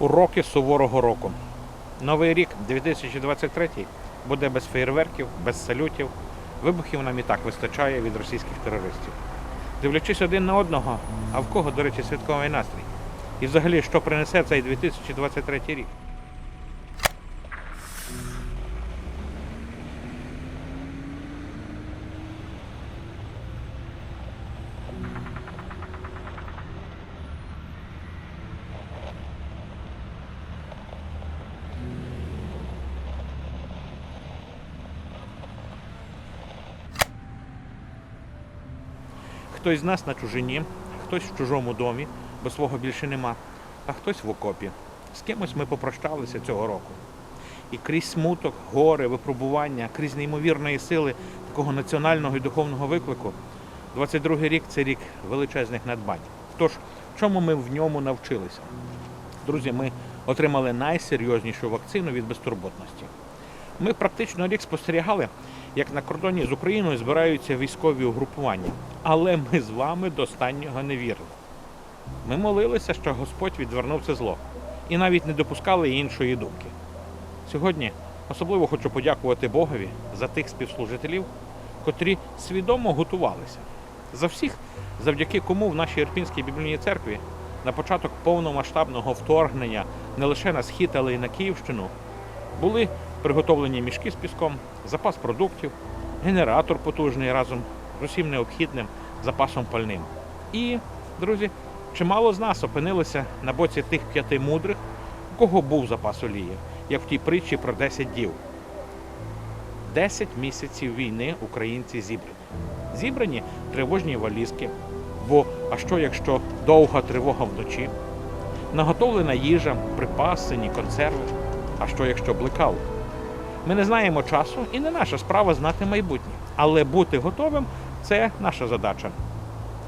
Уроки суворого року. Новий рік 2023 буде без феєрверків, без салютів. Вибухів нам і так вистачає від російських терористів. Дивлячись один на одного, а в кого, до речі, святковий настрій. І взагалі, що принесе цей 2023 рік. Хтось з нас на чужині, хтось в чужому домі, бо свого більше нема, а хтось в окопі. З кимось ми попрощалися цього року. І крізь смуток, горе, випробування, крізь неймовірної сили такого національного і духовного виклику, 22-й рік це рік величезних надбань. Тож, чому ми в ньому навчилися? Друзі, ми отримали найсерйознішу вакцину від безтурботності. Ми практично рік спостерігали, як на кордоні з Україною збираються військові угрупування. Але ми з вами до останнього не вірили. Ми молилися, що Господь відвернув це зло, і навіть не допускали іншої думки. Сьогодні особливо хочу подякувати Богові за тих співслужителів, котрі свідомо готувалися. За всіх, завдяки кому в нашій Ірпінській біблійній церкві на початок повномасштабного вторгнення не лише на схід, але й на Київщину були приготовлені мішки з піском, запас продуктів, генератор потужний разом з усім необхідним запасом пальним. І, друзі, чимало з нас опинилися на боці тих п'яти мудрих, у кого був запас олії, як в тій притчі про 10 дів. 10 місяців війни українці зібрані. Зібрані тривожні валізки. Бо а що, якщо довга тривога вночі? Наготовлена їжа, припасені, консерви. А що, якщо блекаут? Ми не знаємо часу і не наша справа знати майбутнє. Але бути готовим це наша задача.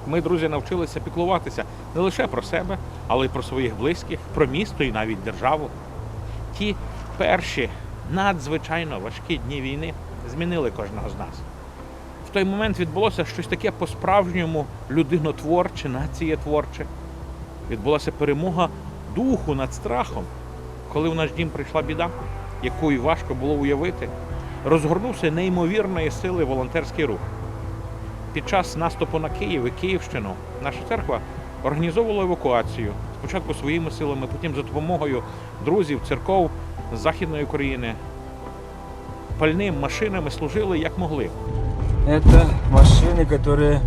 Ми, друзі, навчилися піклуватися не лише про себе, але й про своїх близьких, про місто і навіть державу. Ті перші надзвичайно важкі дні війни змінили кожного з нас. В той момент відбулося щось таке по-справжньому людинотворче, націєтворче. Відбулася перемога духу над страхом, коли в наш дім прийшла біда, яку й важко було уявити, розгорнувся неймовірної сили волонтерський рух. Під час наступу на Київ і Київщину наша церква організовувала евакуацію спочатку своїми силами, потім за допомогою друзів, церков з Західної України. Пальним машинами служили як могли. Это машины, которые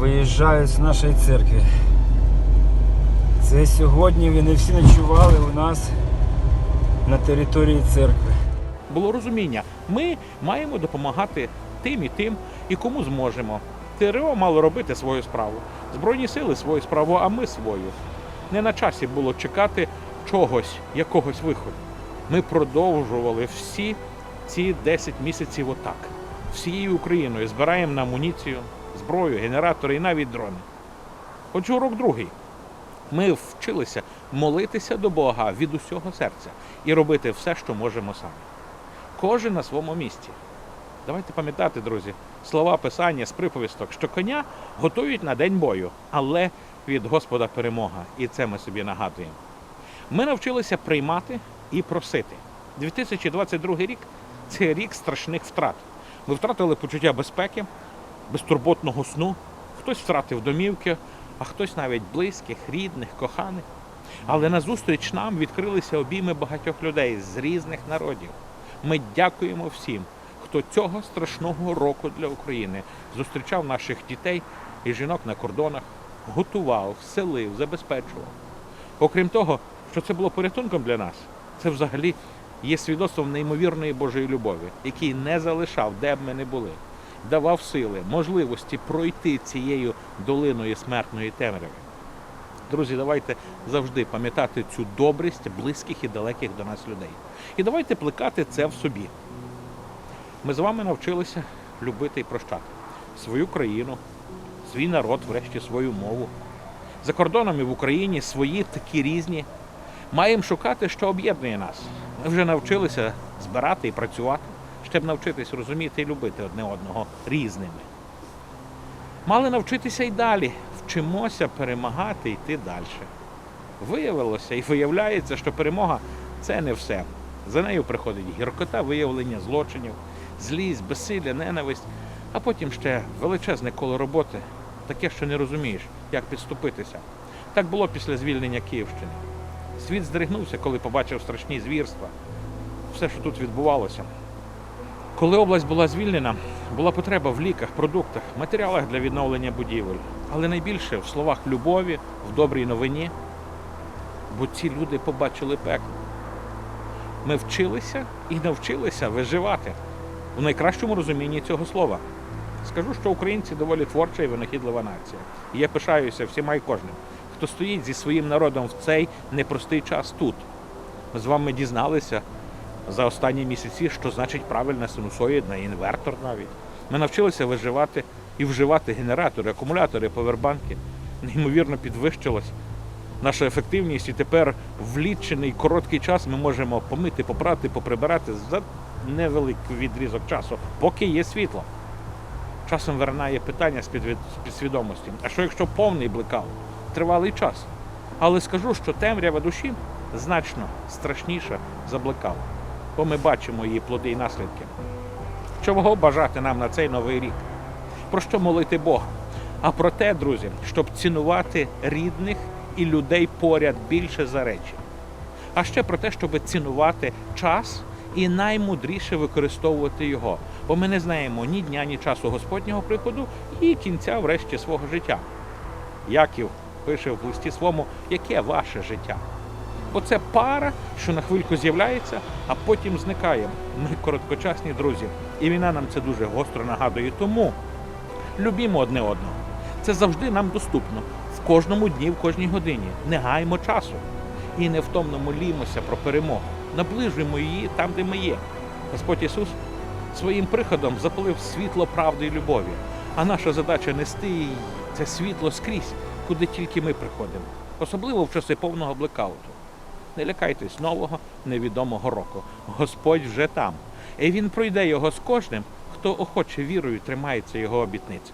виїжджають з нашої церкви. Це сьогодні вони всі ночували у нас на території церкви. було розуміння. Ми маємо допомагати тим і тим, і кому зможемо. ТРО мало робити свою справу, Збройні сили свою справу, а ми свою. Не на часі було чекати чогось, якогось виходу. Ми продовжували всі ці 10 місяців отак. Всією Україною збираємо на амуніцію, зброю, генератори і навіть дрони. Отже, урок другий. Ми вчилися молитися до Бога від усього серця і робити все, що можемо самі. Кожен на своєму місці. Давайте пам'ятати, друзі, слова писання з приповісток, що коня готують на день бою, але від Господа перемога. І це ми собі нагадуємо. Ми навчилися приймати і просити. 2022 рік це рік страшних втрат. Ми втратили почуття безпеки, безтурботного сну. Хтось втратив домівки, а хтось навіть близьких, рідних, коханих. Але назустріч нам відкрилися обійми багатьох людей з різних народів. Ми дякуємо всім, хто цього страшного року для України зустрічав наших дітей і жінок на кордонах, готував, селив, забезпечував. Окрім того, що це було порятунком для нас, це взагалі є свідоцтвом неймовірної Божої любові, який не залишав, де б ми не були, давав сили, можливості пройти цією долиною смертної темряви. Друзі, давайте завжди пам'ятати цю добрість близьких і далеких до нас людей. І давайте плекати це в собі. Ми з вами навчилися любити і прощати свою країну, свій народ, врешті свою мову. За кордоном і в Україні свої такі різні. Маємо шукати, що об'єднує нас. Ми вже навчилися збирати і працювати, щоб навчитись розуміти і любити одне одного різними. Мали навчитися й далі. Вчимося перемагати і йти далі. Виявилося і виявляється, що перемога це не все. За нею приходить гіркота виявлення злочинів, злість, безсилля, ненависть, а потім ще величезне коло роботи, таке, що не розумієш, як підступитися. Так було після звільнення Київщини. Світ здригнувся, коли побачив страшні звірства, все, що тут відбувалося. Коли область була звільнена, була потреба в ліках, продуктах, матеріалах для відновлення будівель, але найбільше в словах любові, в добрій новині, бо ці люди побачили пекло. Ми вчилися і навчилися виживати у найкращому розумінні цього слова. Скажу, що українці доволі творча і винахідлива нація. І я пишаюся всіма і кожним, хто стоїть зі своїм народом в цей непростий час тут. Ми з вами дізналися за останні місяці, що значить правильна синусоїдна, інвертор навіть. Ми навчилися виживати і вживати генератори, акумулятори, повербанки. Неймовірно підвищилась наша ефективність, і тепер в лічений короткий час ми можемо помити, попрати, поприбирати за невеликий відрізок часу, поки є світло. Часом виринає питання з підсвідомості. А що якщо повний блекаут? Тривалий час. Але скажу, що темрява душі значно страшніша за блекаут, бо ми бачимо її плоди і наслідки. Чого бажати нам на цей новий рік? Про що молити Бога? А про те, друзі, щоб цінувати рідних і людей поряд більше за речі. А ще про те, щоб цінувати час і наймудріше використовувати його. Бо ми не знаємо ні дня, ні часу Господнього приходу і кінця врешті свого життя. Яків пише в листі своєму, яке ваше життя. Бо це пара, що на хвильку з'являється, а потім зникає. Ми короткочасні друзі. І війна нам це дуже гостро нагадує. Тому любімо одне одного. Це завжди нам доступно. В кожному дні, в кожній годині. Не гаймо часу. І невтомно молімося про перемогу. Наближуємо її там, де ми є. Господь Ісус своїм приходом запалив світло правди і любові. А наша задача нести їй це світло скрізь, куди тільки ми приходимо. Особливо в часи повного блекауту. Не лякайтесь нового невідомого року. Господь вже там. І він пройде його з кожним, хто охоче вірою тримається його обітниць.